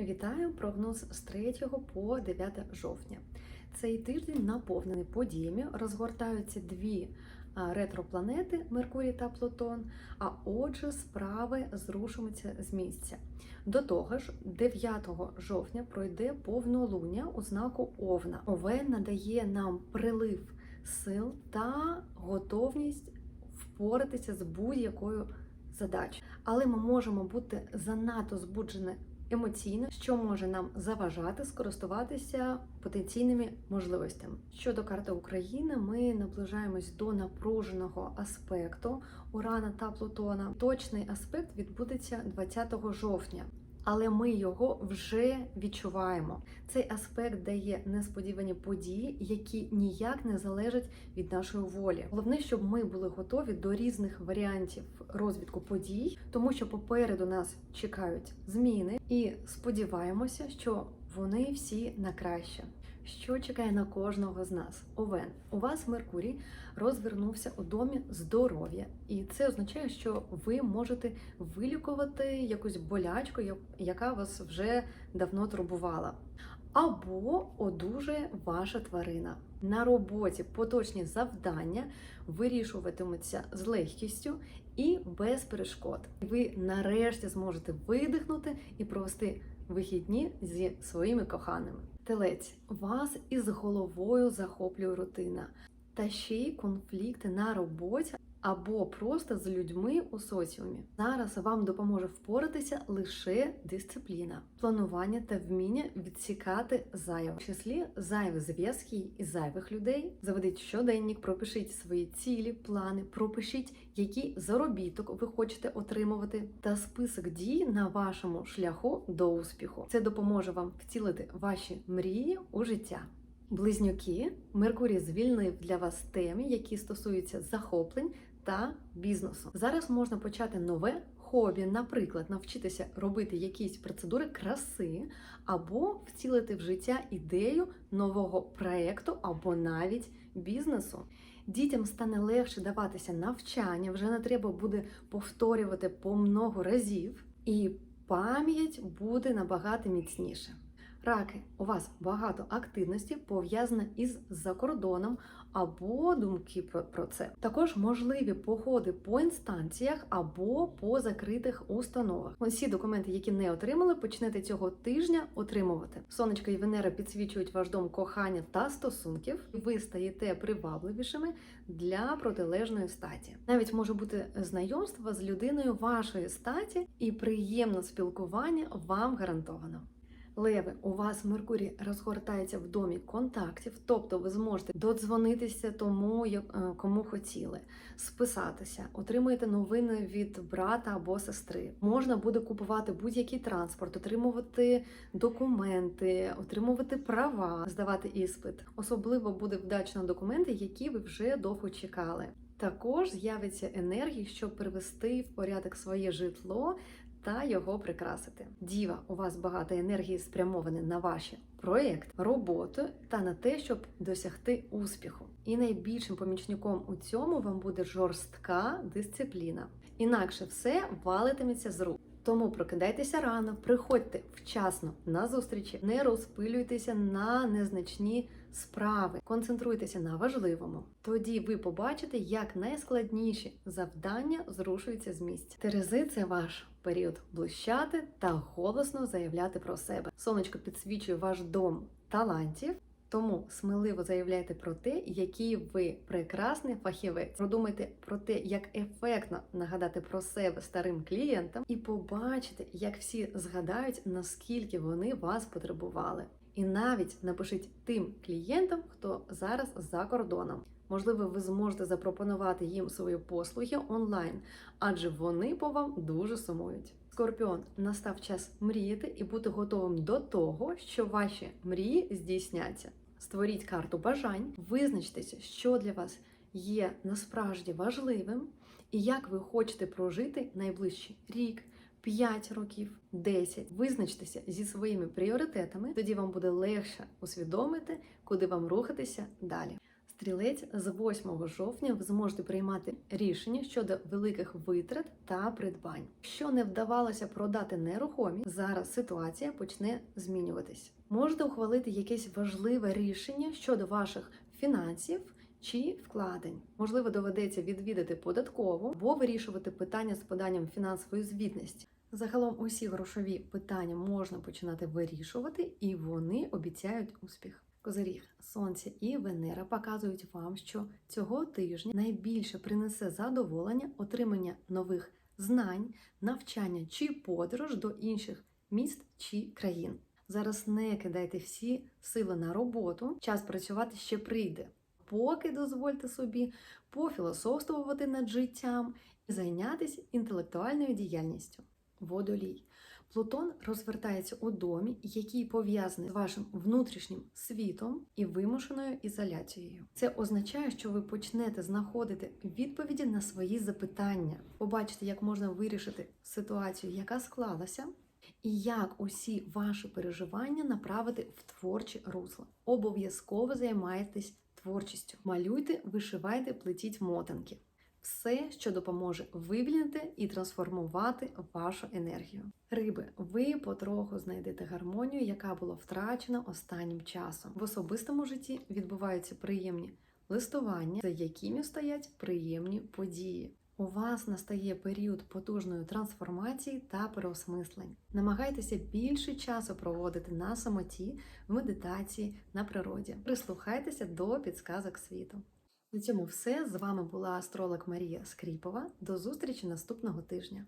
Вітаю прогноз з 3 по 9 жовтня. Цей тиждень наповнений подіями. Розгортаються дві ретропланети Меркурій та Плутон. А отже, справи зрушуються з місця. До того ж, 9 жовтня пройде повнолуння у знаку Овна. Овен надає нам прилив сил та готовність впоратися з будь-якою задачею. Але ми можемо бути занадто збуджені емоційно, що може нам заважати скористуватися потенційними можливостями. Щодо карти України, ми наближаємось до напруженого аспекту Урана та Плутона. Точний аспект відбудеться 20 жовтня. Але ми його вже відчуваємо. Цей аспект дає несподівані події, які ніяк не залежать від нашої волі. Головне, щоб ми були готові до різних варіантів розвитку подій, тому що попереду нас чекають зміни, і сподіваємося, що вони всі на краще. Що чекає на кожного з нас? Овен, у вас Меркурій розвернувся у домі здоров'я, і це означає, що ви можете вилікувати якусь болячку, яка вас вже давно турбувала. Або одужає ваша тварина. На роботі поточні завдання вирішуватимуться з легкістю і без перешкод. Ви нарешті зможете видихнути і провести вихідні зі своїми коханими. Телець вас із головою захоплює рутина та ще й конфлікти на роботі або просто з людьми у соціумі. Зараз вам допоможе впоратися лише дисципліна, планування та вміння відсікати зайве, в числі зайві зв'язки і зайвих людей. Заведіть щоденник, пропишіть свої цілі, плани, пропишіть, який заробіток ви хочете отримувати, та список дій на вашому шляху до успіху. Це допоможе вам втілити ваші мрії у життя. Близнюки Меркурій звільнив для вас теми, які стосуються захоплень та бізнесу. Зараз можна почати нове хобі, наприклад, навчитися робити якісь процедури краси, або втілити в життя ідею нового проекту, або навіть бізнесу. Дітям стане легше даватися навчання, вже не треба буде повторювати по много разів, і пам'ять буде набагато міцніше. Раки, у вас багато активності пов'язане із закордоном або думки про, це. Також можливі походи по інстанціях або по закритих установах. Усі документи, які не отримали, почнете цього тижня отримувати. Сонечко і Венера підсвічують ваш дом кохання та стосунків. Ви стаєте привабливішими для протилежної статі. Навіть може бути знайомство з людиною вашої статі, і приємне спілкування вам гарантовано. Леви, у вас Меркурій розгортається в домі контактів, тобто ви зможете додзвонитися тому, кому хотіли, списатися, отримуєте новини від брата або сестри. Можна буде купувати будь-який транспорт, отримувати документи, отримувати права, здавати іспит. Особливо буде вдачно документи, які ви вже довго чекали. Також з'явиться енергія, щоб привести в порядок своє житло та його прикрасити. Діва, у вас багато енергії спрямоване на ваші проєкт, роботу та на те, щоб досягти успіху. І найбільшим помічником у цьому вам буде жорстка дисципліна. Інакше все валитиметься з рук. Тому прокидайтеся рано, приходьте вчасно на зустрічі, не розпилюйтеся на незначні справи, концентруйтеся на важливому. Тоді ви побачите, як найскладніші завдання зрушуються з місця. Терези це ваш період блищати та голосно заявляти про себе. Сонечко підсвічує ваш дом талантів. Тому сміливо заявляйте про те, який ви прекрасний фахівець. Продумайте про те, як ефектно нагадати про себе старим клієнтам, і побачите, як всі згадають, наскільки вони вас потребували. І навіть напишіть тим клієнтам, хто зараз за кордоном. Можливо, ви зможете запропонувати їм свої послуги онлайн, адже вони по вам дуже сумують. Скорпіон настав час мріяти і бути готовим до того, що ваші мрії здійсняться. Створіть карту бажань, визначтеся, що для вас є насправді важливим, і як ви хочете прожити найближчий рік, 5 років, 10. Визначтеся зі своїми пріоритетами, тоді вам буде легше усвідомити, куди вам рухатися далі. Стрілець з 8 жовтня ви зможете приймати рішення щодо великих витрат та придбань. Що не вдавалося продати нерухомість, зараз ситуація почне змінюватись. Можете ухвалити якесь важливе рішення щодо ваших фінансів. Чи вкладень можливо доведеться відвідати податкову або вирішувати питання з поданням фінансової звітності. Загалом усі грошові питання можна починати вирішувати, і вони обіцяють успіх. Козиріг, Сонце і Венера показують вам, що цього тижня найбільше принесе задоволення отримання нових знань, навчання чи подорож до інших міст чи країн. Зараз не кидайте всі сили на роботу, час працювати ще прийде. Поки дозвольте собі пофілософствувати над життям і зайнятися інтелектуальною діяльністю. Водолій. Плутон розвертається у домі, який пов'язаний з вашим внутрішнім світом і вимушеною ізоляцією. Це означає, що ви почнете знаходити відповіді на свої запитання, побачите, як можна вирішити ситуацію, яка склалася, і як усі ваші переживання направити в творче русло. Обов'язково займайтесь творчістю. Малюйте, вишивайте, плетіть мотанки. Все, що допоможе вивільнити і трансформувати вашу енергію. Риби, ви потроху знайдете гармонію, яка була втрачена останнім часом. В особистому житті відбуваються приємні листування, за якими стоять приємні події. У вас настає період потужної трансформації та переосмислень. Намагайтеся більше часу проводити на самоті, в медитації на природі. Прислухайтеся до підсказок світу. На цьому все. З вами була астролог Марія Скріпова. До зустрічі наступного тижня.